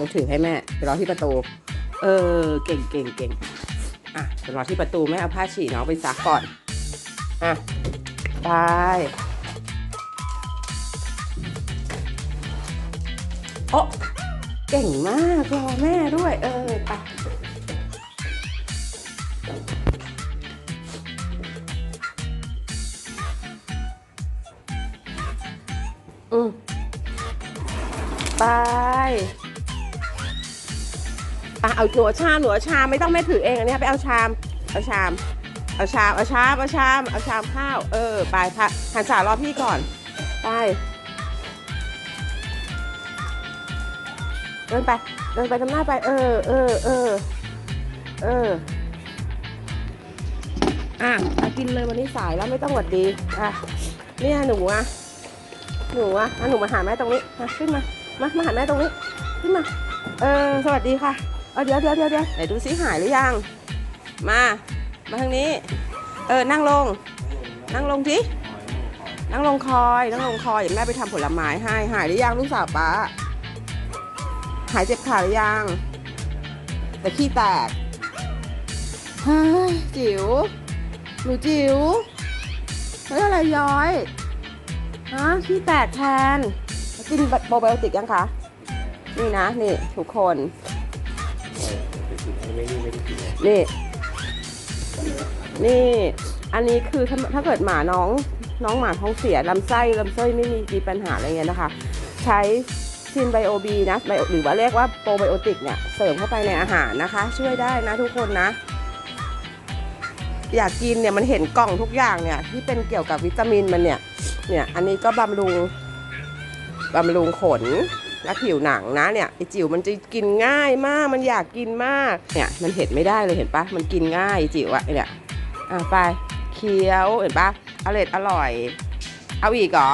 นูถือให้แม่ไปรอที่ประตู เออ เก่งเก่งเก่งอะไปรอที่ประตูแม่เอาผ้าฉี่น้องไปซักก่อน อะไปโอ้เก่งมากรอแม่ด้วย เออไปอืมไป อะเอาหนูเอาชามหนูเอาชามไม่ต้องแม่ถือเองอันนี้ไปเอาชามเอาชามเอาชามเอาชามเอาชามเอาชามข้าวเออไปพะหันสารอพี่ก่อนไปเดินไปเดินไปทำหน้าไป เออเออเออเอออะเอากินเลยวันนี้สายแล้วไม่ต้องหวัดดีอะเนี่ยหนูอะหนูอะอะหนูมาหาแม่ตรงนี้มาขึ้นมามามาหาแม่ตรงนี้ขึ้นมา เออ สวัสดีค่ะ เออเดี๋ยวเดี๋ยวเดี๋ยวเดี๋ยวไหนดูซิหายหรือยัง มา มาทางนี้ เออ นั่งลง นั่งลงสินั่งลงคอย นั่งลงคอยเดี๋ยวแม่ไปทำผลไม้ให้ หายหรือยังลูกสาวป้า หายเจ็บขาหรือยัง แต่ขี้แตกเฮ้ยจิ๋วหนูจิ๋วเฮ้ยอะไรย้อยฮะขี้แตกแทน กินโปรไบโอติกยังคะ นี่นะ นี่ทุกคน นี่ นี่ อันนี้คือถ้าถ้าเกิดหมาน้องน้องหมาท้องเสียลำไส้ลำไส้ไม่มีมีปัญหาอะไรเงี้ยนะคะ ใช้ซินไบโอบีนะหรือว่าเรียกว่าโปรไบโอติกเนี่ยเสริมเข้าไปในอาหารนะคะ ช่วยได้นะทุกคนนะ อยากกินเนี่ยมันเห็นกล่องทุกอย่างเนี่ย ที่เป็นเกี่ยวกับวิตามินมันเนี่ยเนี่ย อันนี้ก็บำรุงบำรุงขน และผิวหนังนะเนี่ยไอจิ๋วมันจะกินง่ายมากมันอยากกินมากเนี่ยมันเห็นไม่ได้เลยเห็นปะมันกินง่ายไอจิ๋วอะเนี่ยอะไปเคี้ยวเห็นปะอร่อยอร่อย เอาอีกเหรอ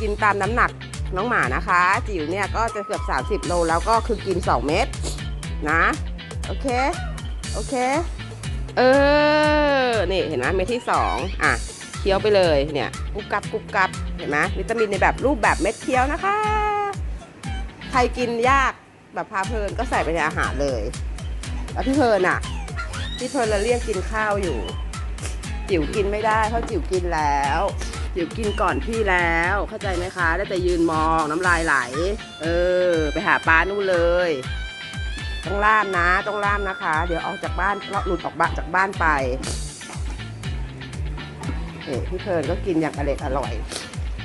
กินตามน้ำหนักน้องหมานะคะ จิ๋วเนี่ยก็จะเกือบ 30 โลแล้วก็คือกิน 2 เม็ดนะโอเคโอเคเออนี่เห็นไหมเม็ดที่ 2 อะเคี้ยวไปเลยเนี่ยกุบกับกุบกับเห็นไหมวิตามินในแบบรูปแบบเม็ดเคี้ยวนะคะ ครกินยากแบบพาเพลินก็ใส่ไปในอาหารเลย แล้วพี่เพลินอะ พี่เพลินละเรียกกินข้าวอยู่ จิ๋วกินไม่ได้เพราะจิ๋วกินแล้วจิ๋วกินก่อนพี่แล้ว เข้าใจไหมคะ ได้แต่ยืนมองน้ำลายไหล เออ ไปหาป้านู่นเลยต้องล่ามนะต้องล่ามนะคะ เดี๋ยวออกจากบ้านเลาะหลุดออกบ้านจากบ้านไปเอ๊พี่เพลินก็กินอย่างอร่อยอร่อย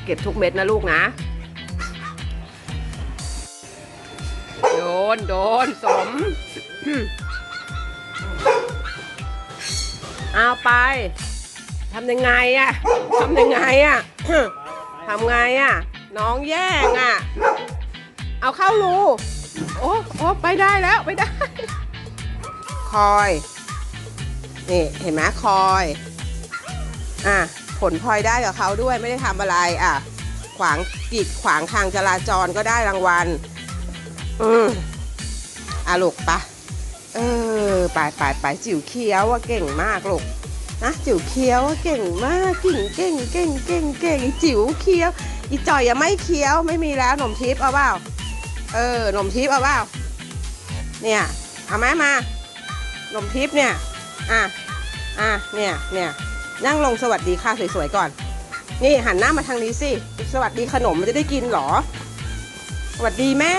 เก็บทุกเม็ดนะลูกนะ น โดน สม เอาไปทำยังไงอะทำยังไงอะทำไงอะน้องแย่งอะเอาเข้ารูโอ้โอ้ไปได้แล้วไปได้ คอยนี่เห็นไหมคอย อะ ผลพลอยได้กับเขาด้วยไม่ได้ทำอะไร อะ ขวางกีดขวางทางจราจรก็ได้รางวัล อืม อะลูกปะเออไปไปไปจิ๋วเคี้ยวว่าเก่งมากลูกนะจิ๋วเคี้ยวว่าเก่งมากเก่งเก่งเก่งเก่งเก่งจิ๋วเคี้ยวอีจ่อยยังไม่เคี้ยวไม่มีแล้วหนมทิพย์เอาเปล่าเออหนมทิพย์เอาเปล่าเนี่ยเอาไหมมาหนมทิพย์เนี่ยอะอะเนี่ยเนี่ยนั่งลงสวัสดีค่ะสวยๆก่อน นี่หันหน้ามาทางนี้สิสวัสดีขนมมันจะได้กินหรอ สวัสดีแม่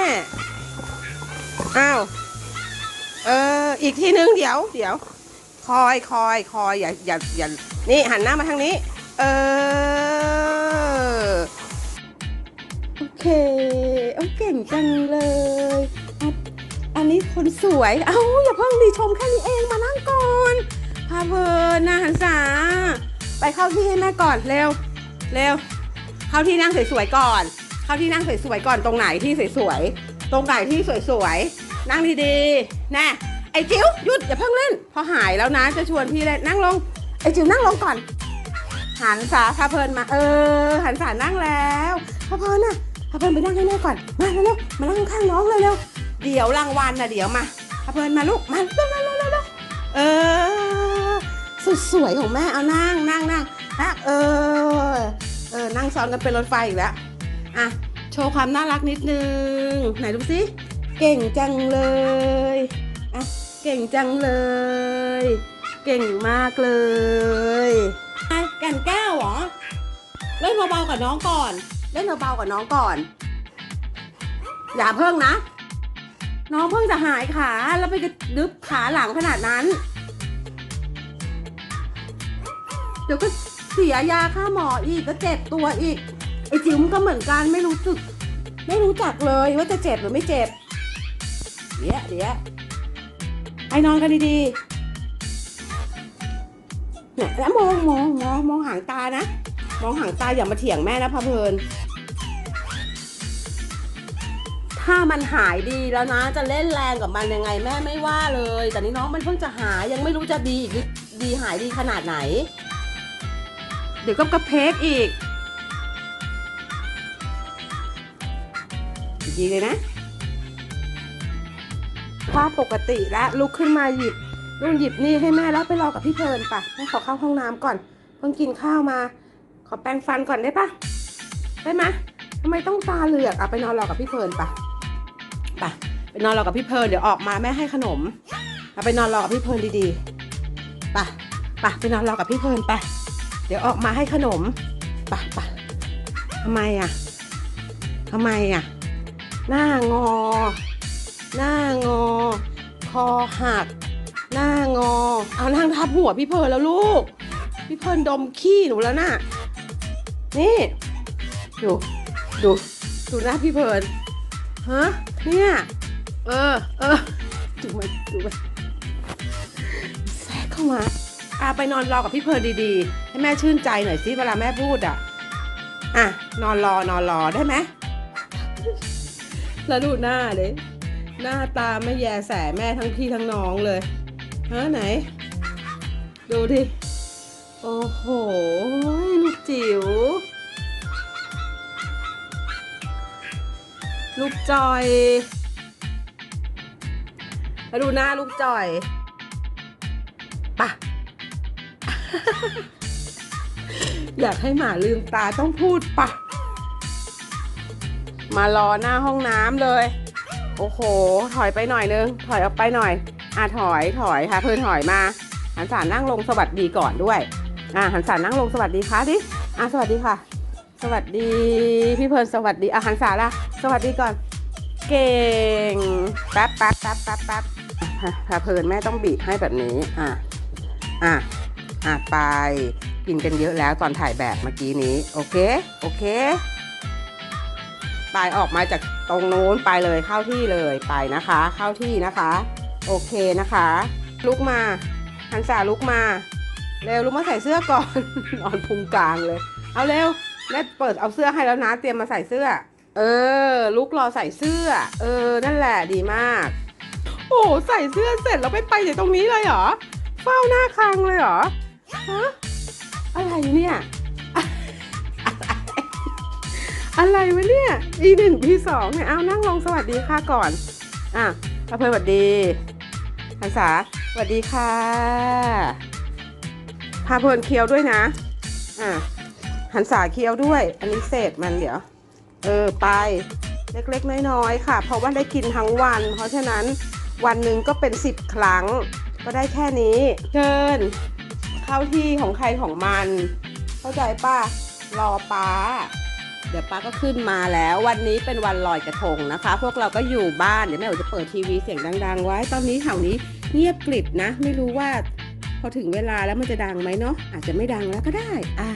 อ้าว เออ อีกทีนึงเดี๋ยว เดี๋ยว คอยคอยคอยอย่าอย่าอย่า นี่หันหน้ามาทางนี้ เออ โอเค โอ้เก่งจังเลยอะอันนี้คนสวย เอ้าอย่าเพิ่งดีชมแค่นี้เองมานั่งก่อนพาเพลินนะหันษาไปเข้าที่ให้แม่ก่อนเร็ว เร็ว เข้าที่นั่งสวยๆก่อน เข้าที่นั่งสวยๆก่อนตรงไหนที่สวยๆตรงไหนที่สวยๆ นั่งดีๆแน่ไอ้จิ๋วหยุดอย่าเพิ่งเล่น พอหายแล้วนะจะชวนพี่เล่นนั่งลง ไอ้จิ๋วนั่งลงก่อน หันสาพาเพลินมาเออ หันสานั่งแล้วพาเพลินน่ะพาเพลินไปนั่งให้แม่ก่อน มาเร็วๆมานั่งข้างน้องเลยเร็วเดี๋ยวรางวัลนะเดี๋ยวมาพาเพลินมาลูกมาเร็วๆเร็วๆเร็วๆเออสุดสวยของแม่เอานั่งนั่งนั่งนั่งเออเออนั่งซ้อนกันเป็นรถไฟอีกแล้วอะโชว์ความน่ารักนิดนึงไหนดูสิ เก่งจังเลยอะเก่งจังเลย เก่งมากเลยไอ้ก่นแก้วเหรอ เล่นเบาๆกับน้องก่อน เล่นเบาๆกับน้องก่อน อย่าเพิ่งนะ น้องเพิ่งจะหายขาแล้วไปกระดึบขาหลังขนาดนั้น เดี๋ยวก็เสียยาค่าหมออีกก็เจ็บตัวอีก ไอ้จิ๋วมันก็เหมือนกันไม่รู้สึก ไม่รู้จักเลยว่าจะเจ็บหรือไม่เจ็บ เดี๋ยวเดี๋ยวไปนอนกันดีๆเนี่ยแล้วมองมองมองมองหางตานะ มองหางตาอย่ามาเถียงแม่นะพะเพลิน ถ้ามันหายดีแล้วนะ จะเล่นแรงกับมันยังไงแม่ไม่ว่าเลย แต่นี่น้องมันเพิ่งจะหายยังไม่รู้จะดีอีกหรือดีหายดีขนาดไหน เดี๋ยวก็กระเพกอีกดีเลยนะ ว่าปกติแล้วลุกขึ้นมาหยิบลุงหยิบนี่ให้แม่แล้วไปรอกับพี่เพลินปะแม่ขอเข้าห้องน้ำก่อนเพิ่งกินข้าวมา ขอแปรงฟันก่อนได้ปะได้ไหมทำไมต้องตาเหลือกอะไปนอนรอกับพี่เพลินปะปะไปนอนรอกับพี่เพลินเดี๋ยวออกมาแม่ให้ขนมเอาไปนอนรอกับพี่เพลินดีๆปะปะไปนอนรอกับพี่เพลินปะเดี๋ยวออกมาให้ขนมปะปะทำไมอะทำไมอะหน้างอ หน้างอ คอหัก หน้างอ เอานั่งทับหัวพี่เพลินแล้วลูก พี่เพลินดมขี้หนูแล้วน่ะ นี่ ดูดูดูหน้าพี่เพลินฮะเนี่ยเออเออดูมาดูมาแทรกเข้ามาอาไปนอนรอกับพี่เพลินดีๆ ให้แม่ชื่นใจหน่อยสิเวลาแม่พูดอะอะนอนรอนอนรอได้ไหมแล้วดูหน้าเลย หน้าตาไม่แยแสแม่ทั้งพี่ทั้งน้องเลยฮะไหน ดูดิ โอ้โห ลูกจิ๋ว ลูกจอยแล้วดูหน้าลูกจอยปะอยากให้หมาลืมตาต้องพูดปะมารอหน้าห้องน้ำเลย โอ้โห ถอยไปหน่อยนึง ถอยออกไปหน่อย อะถอยถอยค่ะเพื่อนถอยมา หันสารนั่งลงสวัสดีก่อนด้วย อะหันสารนั่งลงสวัสดีค่ะดิ อะสวัสดีค่ะ สวัสดีพี่เพลิร์นสวัสดี อะหันสารละสวัสดีก่อน เก่ง แป๊บแป๊บแป๊บแป๊บแป๊บอะพาเพลิร์นแม่ต้องบีบให้แบบนี้ อะ อะ อะไป กินกันเยอะแล้วตอนถ่ายแบบเมื่อกี้นี้ โอเค โอเค ไปออกมาจากตรงโน้นไปเลยเข้าที่เลยไปนะคะ เข้าที่นะคะ โอเคนะคะ ลุกมาหันษาลุกมาเร็วลุกมาใส่เสื้อก่อน นอนพุงกลางเลย เอาเร็วแม่เปิดเอาเสื้อให้แล้วนะ เตรียมมาใส่เสื้อ เออ ลุกรอใส่เสื้อ เออ นั่นแหละดีมาก โอ้ใส่เสื้อเสร็จแล้วไปไปจากตรงนี้เลยเหรอ เฝ้าหน้าคลังเลยเหรอฮะอะไรเนี่ย อะไรวะเนี่ยอีหนึ่งพีสองเนี่ยเอานั่งลงสวัสดีค่ะก่อน อะพาเพลินสวัสดีหันษาสวัสดีค่ะพาเพลินเคี้ยวด้วยนะ อะหันษาเคี้ยวด้วย อันนี้เศษมันเดี๋ยว เออไปเล็กๆ น้อยๆ ค่ะ เพราะว่าได้กินทั้งวัน เพราะฉะนั้นวันหนึ่งก็เป็นสิบครั้ง ก็ได้แค่นี้ เชิญเข้าที่ของใครของมัน เข้าใจป่ะ รอป้า เดี๋ยวป้าก็ขึ้นมาแล้ววันนี้เป็นวันลอยกระทงนะคะ พวกเราก็อยู่บ้านเดี๋ยวแม่โอ๋จะเปิดทีวีเสียงดัง ๆ ไว้ ตอนนี้แถวนี้เงียบกริบนะ ไม่รู้ว่า พอถึงเวลาแล้วมันจะดังไหมเนาะอาจจะไม่ดังแล้วก็ได้อะ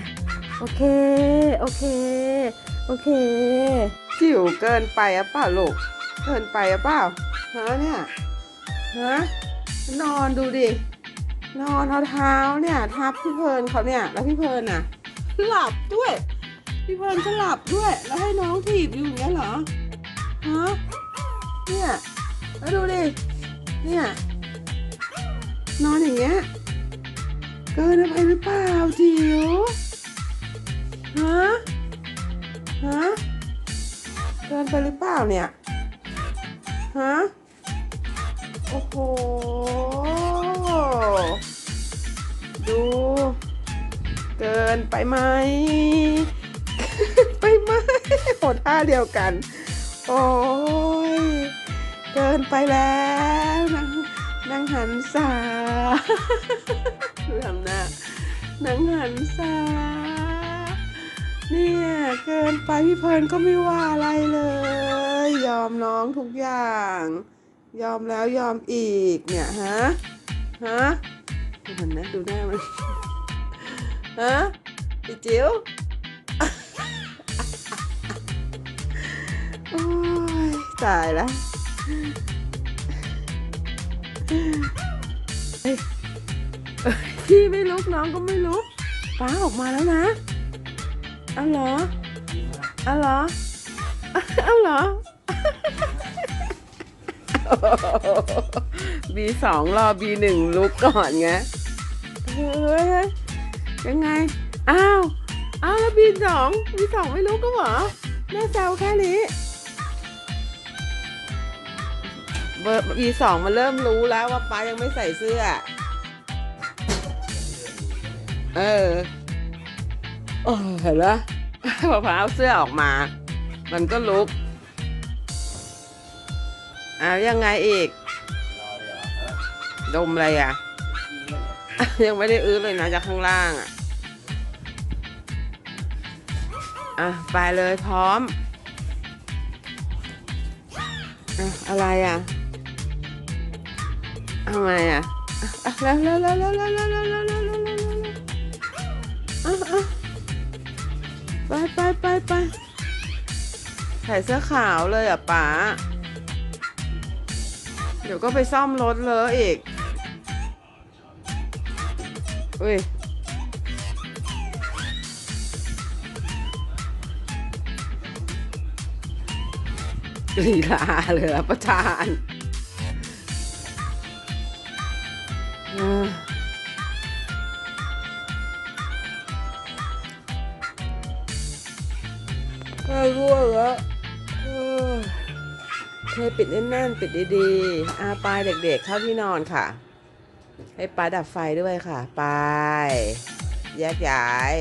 โอเค โอเค โอเค จิ๋วเกินไปอะเปล่าลูกเกินไปอะเปล่าฮะเนี่ยฮะนอนดูดินอนเอาเท้าเนี่ยทับพี่เพลินเขาเนี่ยแล้วพี่เพลิร์นอะหลับด้วย พี่เพลิร์นจะหลับด้วย แล้วให้น้องถีบอยู่อย่างเงี้ยเหรอ ฮะ เนี่ยแล้วดูดิ เนี่ย นอนอย่างเงี้ย เกินไปหรือเปล่าจิ๋วฮะ ฮะ เกินไปหรือเปล่าเนี่ย ฮะ โอ้โห ดู เกินไปไหม ไปไหมโหท่าเดียวกัน โอ้ยเกินไปแล้วนางนางหันษาดูทำหน้านางหันษาเนี่ยเกินไปพี่เพลิร์นก็ไม่ว่าอะไรเลย ยอมน้องทุกอย่าง ยอมแล้วยอมอีกเนี่ยฮะฮะดูมันนะดูหน้ามันฮะพี่จิ๋ว ตายแล้วพี่ไม่ลุกน้องก็ไม่ลุกป้าออกมาแล้วนะเอาเหรอเอาเหรอเอาเหรอ บีสองรอบีหนึ่งลุกก่อนไงเฮ้ยยังไง อ้าว อ้าวแล้วบีสองบีสองไม่ลุกก็เหรอแม่แซวแค่นี้ เบอร์บีสองมันเริ่มรู้แล้วว่าป้ายังไม่ใส่เสื้อ เออโอ้เห็นไหมพอพาเอาเสื้อออกมา มันก็ลุกอ้าวยังไงอีก ดมอะไรอะ ยังไม่ได้อื้อเลยนะจากข้างล่างอะ อะ ไปเลยพร้อม อะ อะไรอะ ทำไมอะอะแล้วแล้วแล้วแล้วแล้วแล้วแล้วแล้วแล้วแล้วอะอะไปไปไปไปใส่เสื้อขาวเลยอะป๋าเดี๋ยวก็ไปซ่อมรถเลยอีกอุ้ยลีลาเลยอะประธาน เออเออร่วงแล้วเออปิดแน่นๆปิดดีๆอาปลายเด็กๆ เข้าที่นอนค่ะ ให้ปลาดับไฟด้วยค่ะ ไป แยกย้าย